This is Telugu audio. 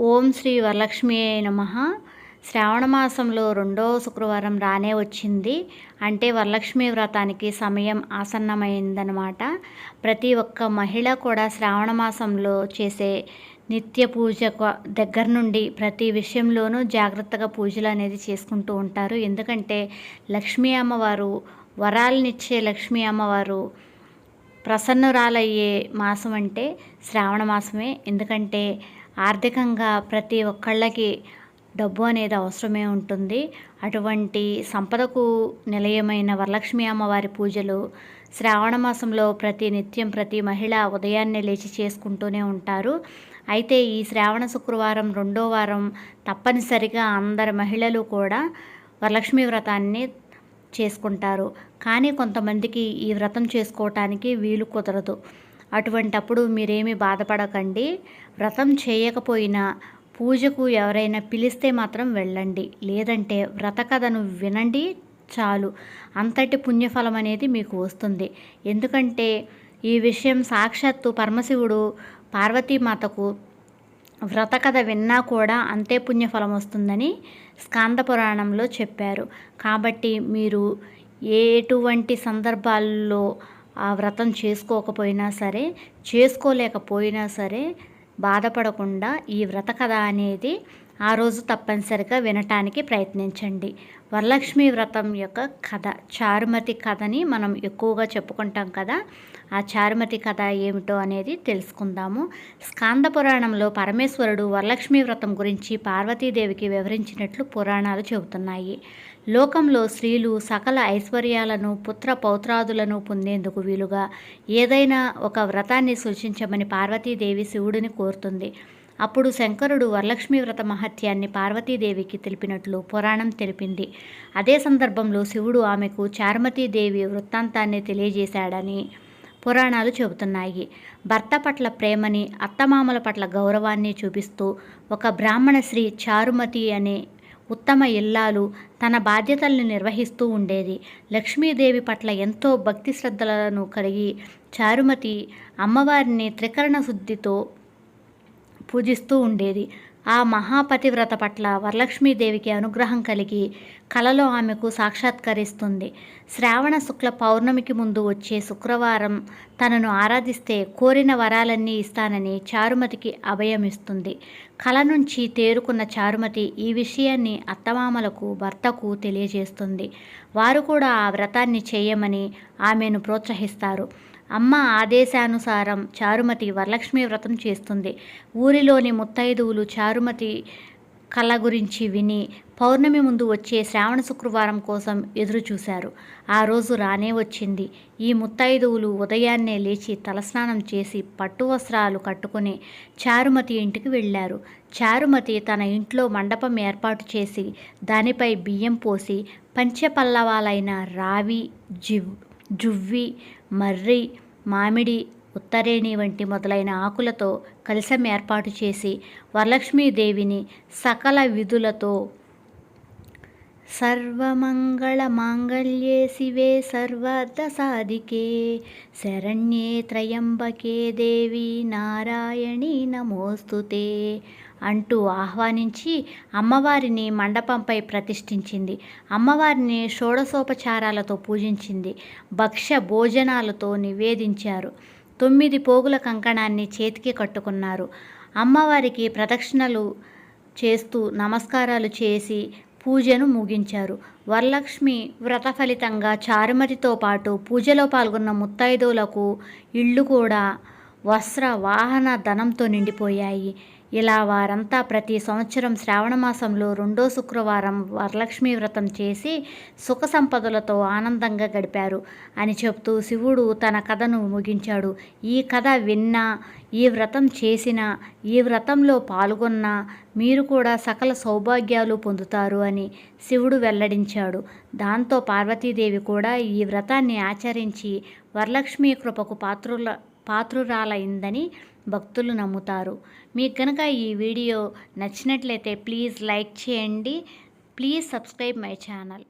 ఓం శ్రీ వరలక్ష్మి నమ. శ్రావణ మాసంలో రెండో శుక్రవారం రానే వచ్చింది. అంటే వరలక్ష్మి వ్రతానికి సమయం ఆసన్నమైందనమాట ప్రతి ఒక్క మహిళ కూడా శ్రావణ మాసంలో చేసే నిత్య పూజ దగ్గర నుండి ప్రతి విషయంలోనూ జాగ్రత్తగా పూజలు అనేది చేసుకుంటూ ఉంటారు. ఎందుకంటే లక్ష్మీ అమ్మవారు వరాలనిచ్చే లక్ష్మీ అమ్మవారు ప్రసన్నురాలయ్యే మాసం అంటే శ్రావణ మాసమే. ఎందుకంటే ఆర్థికంగా ప్రతి ఒక్కళ్ళకి డబ్బు అనేది అవసరమే ఉంటుంది. అటువంటి సంపదకు నిలయమైన వరలక్ష్మి అమ్మవారి పూజలు శ్రావణ మాసంలో ప్రతి నిత్యం ప్రతి మహిళ ఉదయాన్నే లేచి చేసుకుంటూనే ఉంటారు. అయితే ఈ శ్రావణ శుక్రవారం రెండో వారం తప్పనిసరిగా అందరి మహిళలు కూడా వరలక్ష్మి వ్రతాన్ని చేసుకుంటారు. కానీ కొంతమందికి ఈ వ్రతం చేసుకోవటానికి వీలు కుదరదు. అటువంటప్పుడు మీరేమీ బాధపడకండి. వ్రతం చేయకపోయినా పూజకు ఎవరైనా పిలిస్తే మాత్రం వెళ్ళండి. లేదంటే వ్రత కథను వినండి చాలు. అంతటి పుణ్యఫలం అనేది మీకు వస్తుంది. ఎందుకంటే ఈ విషయం సాక్షాత్తు పరమశివుడు పార్వతీమాతకు వ్రత కథ విన్నా కూడా అంతే పుణ్యఫలం వస్తుందని స్కాంద పురాణంలో చెప్పారు. కాబట్టి మీరు ఎటువంటి సందర్భాల్లో ఆ వ్రతం చేసుకోకపోయినా సరే చేసుకోలేకపోయినా సరే బాధపడకుండా ఈ వ్రత కథ అనేది ఆ రోజు తప్పనిసరిగా వినటానికి ప్రయత్నించండి. వరలక్ష్మి వ్రతం యొక్క కథ చారుమతి కథని మనం ఎక్కువగా చెప్పుకుంటాం కదా ఆ చారుమతి కథ ఏమిటో అనేది తెలుసుకుందాము. స్కాంద పురాణంలో పరమేశ్వరుడు వరలక్ష్మి వ్రతం గురించి పార్వతీదేవికి వివరించినట్లు పురాణాలు చెబుతున్నాయి. లోకంలో స్త్రీలు సకల ఐశ్వర్యాలను పుత్ర పౌత్రాదులను పొందేందుకు వీలుగా ఏదైనా ఒక వ్రతాన్ని సూచించమని పార్వతీదేవి శివుడిని కోరుతుంది. అప్పుడు శంకరుడు వరలక్ష్మి వ్రత మహత్యాన్ని పార్వతీదేవికి తెలిపినట్లు పురాణం తెలిపింది. అదే సందర్భంలో శివుడు ఆమెకు చారుమతీదేవి వృత్తాంతాన్ని తెలియజేశాడని పురాణాలు చెబుతున్నాయి. భర్త పట్ల ప్రేమని అత్తమామల పట్ల గౌరవాన్ని చూపిస్తూ ఒక బ్రాహ్మణ శ్రీ చారుమతి అనే ఉత్తమ ఇల్లాలు తన బాధ్యతల్ని నిర్వహిస్తూ ఉండేది. లక్ష్మీదేవి పట్ల ఎంతో భక్తి శ్రద్ధలను కలిగి చారుమతి అమ్మవారిని త్రికరణ శుద్ధితో పూజిస్తూ ఉండేది. ఆ మహాపతివ్రత పట్ల వరలక్ష్మీదేవికి అనుగ్రహం కలిగి కలలో ఆమెకు సాక్షాత్కరిస్తుంది. శ్రావణ శుక్ల పౌర్ణమికి ముందు వచ్చే శుక్రవారం తనను ఆరాధిస్తే కోరిన వరాలన్నీ ఇస్తానని చారుమతికి అభయమిస్తుంది. కల నుంచి తేరుకున్న చారుమతి ఈ విషయాన్ని అత్తమామలకు భర్తకు తెలియజేస్తుంది. వారు కూడా ఆ వ్రతాన్ని చేయమని ఆమెను ప్రోత్సహిస్తారు. అమ్మ ఆదేశానుసారం చారుమతి వరలక్ష్మి వ్రతం చేస్తుంది. ఊరిలోని ముత్తైదువులు చారుమతి కళ గురించి విని పౌర్ణమి ముందు వచ్చే శ్రావణ శుక్రవారం కోసం ఎదురుచూశారు. ఆ రోజు రానే వచ్చింది. ఈ ముత్తైదువులు ఉదయాన్నే లేచి తలస్నానం చేసి పట్టు వస్త్రాలు కట్టుకుని చారుమతి ఇంటికి వెళ్ళారు. చారుమతి తన ఇంట్లో మండపం ఏర్పాటు చేసి దానిపై బియ్యం పోసి పంచపల్లవాలైన రావి జివ్ జువ్వి మర్రి మామిడి ఉత్తరేణి వంటి మొదలైన ఆకులతో కలశం ఏర్పాటు చేసి వరలక్ష్మీదేవిని సకల విధులతో సర్వమంగళ మాంగళ్యే శివే సర్వార్థ సాధికే శరణ్యే త్రయంబకే దేవి నారాయణి నమోస్తుతే అంటూ ఆహ్వానించి అమ్మవారిని మండపంపై ప్రతిష్ఠించింది. అమ్మవారిని షోడసోపచారాలతో పూజించింది. భక్ష్య భోజనాలతో నివేదించారు. తొమ్మిది పోగుల కంకణాన్ని చేతికి కట్టుకున్నారు. అమ్మవారికి ప్రదక్షిణలు చేస్తూ నమస్కారాలు చేసి పూజను ముగించారు. వరలక్ష్మి వ్రత ఫలితంగా చారుమతితో పాటు పూజలో పాల్గొన్న ముత్తైదువులకు ఇళ్ళు కూడా వస్త్ర వాహన ధనంతో నిండిపోయాయి. ఇలా వారంతా ప్రతి సంవత్సరం శ్రావణ మాసంలో రెండో శుక్రవారం వరలక్ష్మి వ్రతం చేసి సుఖ సంపదలతో ఆనందంగా గడిపారు అని చెప్తూ శివుడు తన కథను ముగించాడు. ఈ కథ విన్నా ఈ వ్రతం చేసిన ఈ వ్రతంలో పాల్గొన్న మీరు కూడా సకల సౌభాగ్యాలు పొందుతారు అని శివుడు వెల్లడించాడు. దాంతో పార్వతీదేవి కూడా ఈ వ్రతాన్ని ఆచరించి వరలక్ష్మి కృపకు పాత్రుల పాత్రురాలైందని భక్తులు నమ్ముతారు. మీకు కనుక ఈ వీడియో నచ్చినట్లయితే ప్లీజ్ లైక్ చేయండి. Please subscribe my channel.